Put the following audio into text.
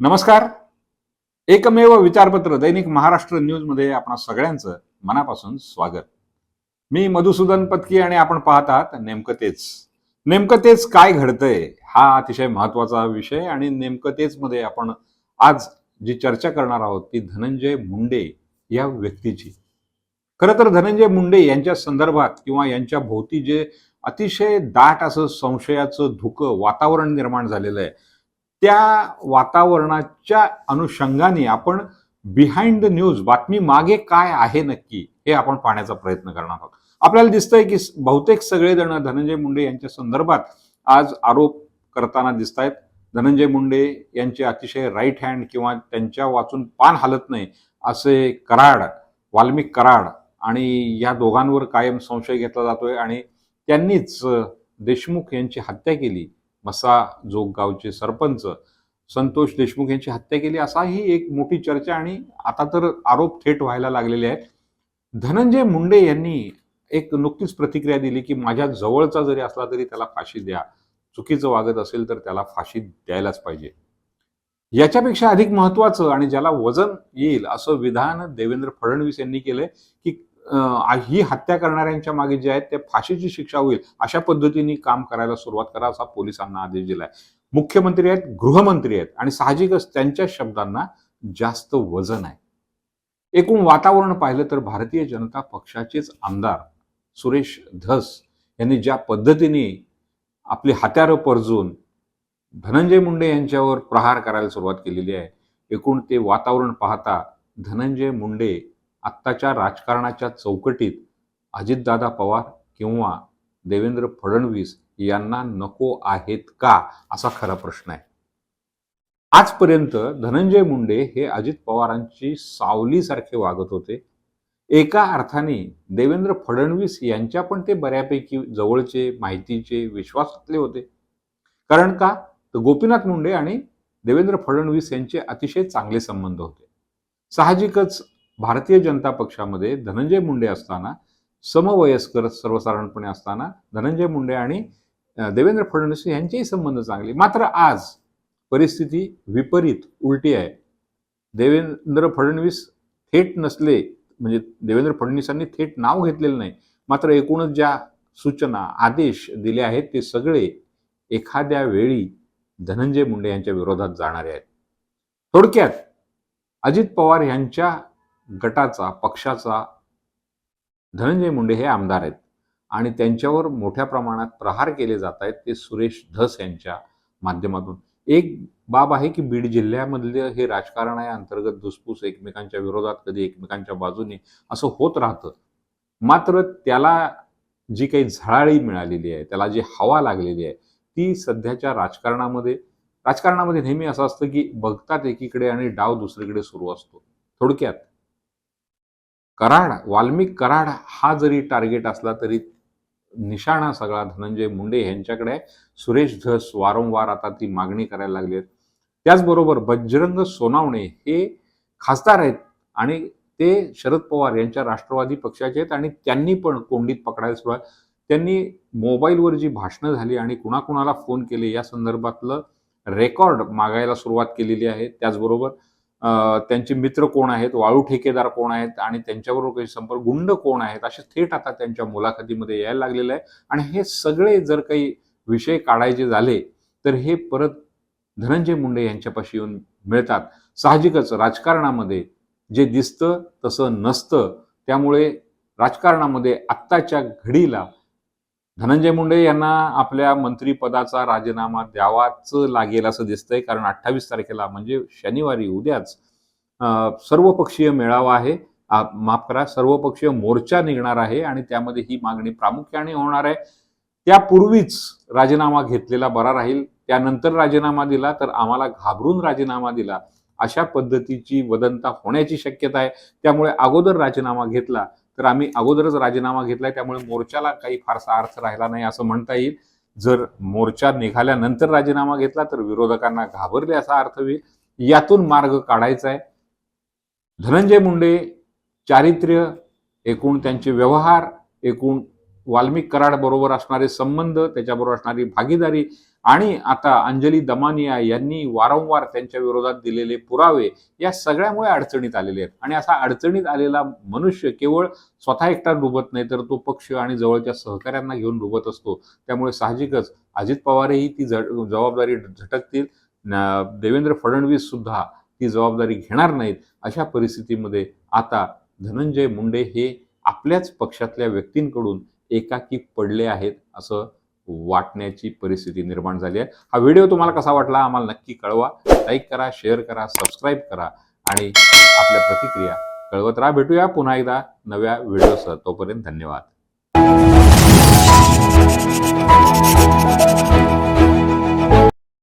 नमस्कार. एकमेव विचारपत्र दैनिक महाराष्ट्र न्यूजमध्ये आपण सगळ्यांचं मनापासून स्वागत. मी मधुसूदन पत्की आणि आपण पाहत आहात नेमकं तेच. नेमकं तेच काय घडतंय हा अतिशय महत्त्वाचा विषय आणि नेमकं तेच मध्ये आपण आज जी चर्चा करणार आहोत ती धनंजय मुंडे या व्यक्तीची. खरं तर धनंजय मुंडे यांच्या संदर्भात किंवा यांच्या भोवती जे अतिशय दाट असं संशयाचं धुकं वातावरण निर्माण झालेलं आहे त्या वातावरणाच्या अनुषंगाने आपण बिहाइंड द न्यूज बातमी मागे काय आहे नक्की हे आपण पाहण्याचा प्रयत्न करणार आहोत. आपल्याला दिसतंय की बहुतेक सगळेजण धनंजय मुंडे यांच्या संदर्भात आज आरोप करताना दिसत आहेत धनंजय मुंडे यांचे अतिशय राईट हँड किंवा त्यांच्या वाचून पान हलत नाही असे कराड वाल्मिक कराड आणि या दोघांवर कायम संशय घेतला जातोय आणि त्यांनीच देशमुख यांची हत्या केली. मसा जोग गावचे सरपंच संतोष देशमुख यांची हत्या केली असाही एक मोठी चर्चा आणि आता तर आरोप थेट व्हायला लागलेले आहेत. धनंजय मुंडे यांनी एक नुकतीच प्रतिक्रिया दिली की माझ्या जवळचा जरी असला तरी त्याला फाशी द्या. चुकीचं वागत असेल तर त्याला फाशी द्यायलाच पाहिजे. याच्यापेक्षा अधिक महत्वाचं आणि ज्याला वजन येईल असं विधान देवेंद्र फडणवीस यांनी केलंय की ही हत्या करणाऱ्यांच्या मागे जे आहेत ते फाशीची शिक्षा होईल अशा पद्धतीने काम करायला सुरुवात करा असा पोलिसांना आदेश दिलाय. मुख्यमंत्री आहेत गृहमंत्री आहेत आणि साहजिकच त्यांच्या शब्दांना जास्त वजन आहे. एकूण वातावरण पाहिलं तर भारतीय जनता पक्षाचेच आमदार सुरेश धस यांनी ज्या पद्धतीने आपली हत्यारं परजून धनंजय मुंडे यांच्यावर प्रहार करायला सुरुवात केलेली आहे. एकूण ते वातावरण पाहता धनंजय मुंडे आत्ताच्या राजकारणाच्या चौकटीत अजितदादा पवार किंवा देवेंद्र फडणवीस यांना नको आहेत का असा खरा प्रश्न आहे. आजपर्यंत धनंजय मुंडे हे अजित पवारांची सावलीसारखे वागत होते. एका अर्थाने देवेंद्र फडणवीस यांच्या पण ते बऱ्यापैकी जवळचे माहितीचे विश्वासातले होते. कारण का? तर गोपीनाथ मुंडे आणि देवेंद्र फडणवीस यांचे अतिशय चांगले संबंध होते. साहजिकच भारतीय जनता पक्षामध्ये धनंजय मुंडे असताना समवयस्कर सर्वसाधारणपणे असताना धनंजय मुंडे आणि देवेंद्र फडणवीस यांचेही संबंध चांगले. मात्र आज परिस्थिती विपरीत उलटी आहे. देवेंद्र फडणवीस थेट नसले म्हणजे देवेंद्र फडणवीसांनी थेट नाव घेतलेलं नाही मात्र एकूणच ज्या सूचना आदेश दिले आहेत ते सगळे एखाद्या वेळी धनंजय मुंडे यांच्या विरोधात जाणारे आहेत. थोडक्यात अजित पवार यांच्या गटाचा पक्षाचा धनंजय मुंडे हे आमदार आहेत. आणि त्यांच्यावर मोठ्या प्रमाणात प्रहार केले जात आहेत ते सुरेश धस यांच्या माध्यमातून. एक बाब आहे की बीड जिल्ह्यामधलं हे राजकारण आहे अंतर्गत धुसफूस एकमेकांच्या विरोधात कधी एकमेकांच्या बाजूने असं होत राहतं. मात्र त्याला जी काही झळाळी मिळालेली आहे त्याला जी हवा लागलेली आहे ती सध्याच्या राजकारणामध्ये राजकारणामध्ये नेहमी असं असतं की बघतात एकीकडे आणि डाव दुसरीकडे सुरू असतो. थोडक्यात कराड वाल्मिक कराड हा जरी टार्गेट असला तरी निशाणा सगळा धनंजय मुंडे यांच्याकडे सुरेश धस वारंवार आता ती मागणी करायला लागली आहेत. त्याचबरोबर बजरंग सोनावणे हे खासदार आहेत आणि ते शरद पवार यांच्या राष्ट्रवादी पक्षाचे आहेत आणि त्यांनी पण कोंडीत पकडायला सुरुवात त्यांनी मोबाईलवर जी भाषणं झाली आणि कुणाकुणाला फोन केले या संदर्भातलं रेकॉर्ड मागायला सुरुवात केलेली आहे. त्याचबरोबर त्यांचे मित्र कोण आहेत वाळू ठेकेदार कोण आहेत आणि त्यांच्याबरोबर काही संपर्क गुंड कोण आहेत असे थेट आता त्यांच्या मुलाखतीमध्ये यायला लागलेलं आहे. आणि हे सगळे जर काही विषय काढायचे झाले तर हे परत धनंजय मुंडे यांच्यापाशी येऊन मिळतात. साहजिकच राजकारणामध्ये जे दिसतं तसं नसतं. त्यामुळे राजकारणामध्ये आत्ताच्या घडीला धनंजय मुंडे यांना आपल्या मंत्रिपदाचा राजीनामा द्यावाच लागेल असं दिसतंय कारण अठ्ठावीस तारखेला म्हणजे शनिवारी उद्याच अं, सर्वपक्षीय मेळावा आहे. माफ करा सर्वपक्षीय मोर्चा निघणार आहे आणि त्यामध्ये ही मागणी प्रामुख्याने होणार आहे. त्यापूर्वीच राजीनामा घेतलेला बरा राहील. त्यानंतर राजीनामा दिला तर आम्हाला घाबरून राजीनामा दिला. अशा पद्धतीची वदंता होण्याची शक्यता आहे. त्यामुळे अगोदर राजीनामा घेतला तर आम्ही अगोदरच राजीनामा घेतलाय त्यामुळे मोर्चाला काही फारसा अर्थ राहिला नाही असं म्हणता येईल. जर मोर्चा निघाल्यानंतर राजीनामा घेतला तर विरोधकांना घाबरले असा अर्थ होईल. यातून मार्ग काढायचा आहे. धनंजय मुंडे चारित्र्य एकूण त्यांचे व्यवहार एकूण वाल्मिक कराड बरोबर असणारे संबंध त्याच्याबरोबर असणारी भागीदारी आणि आता अंजली दमानिया यांनी वारंवार त्यांच्या विरोधात दिलेले पुरावे या सगळ्यामुळे अडचणीत आलेले आहेत. आणि असा अडचणीत आलेला मनुष्य केवळ स्वतः एकटा डुबत नाही तर तो पक्ष आणि जवळच्या सहकाऱ्यांना घेऊन डुबत असतो. त्यामुळे साहजिकच अजित पवारही ती जबाबदारी झटकतील. देवेंद्र फडणवीस सुद्धा ती जबाबदारी घेणार नाहीत. अशा परिस्थितीमध्ये आता धनंजय मुंडे हे आपल्याच पक्षातल्या व्यक्तींकडून एकाकी पडले आहेत असं वाटण्याची परिस्थिती निर्माण झाली आहे. हा व्हिडिओ तुम्हाला कसा वाटला आम्हाला नक्की कळवा. लाईक करा शेअर करा सबस्क्राईब करा आणि आपल्या प्रतिक्रिया कळवत राहा. भेटूया पुन्हा एकदा नव्या व्हिडिओसह. तोपर्यंत धन्यवाद.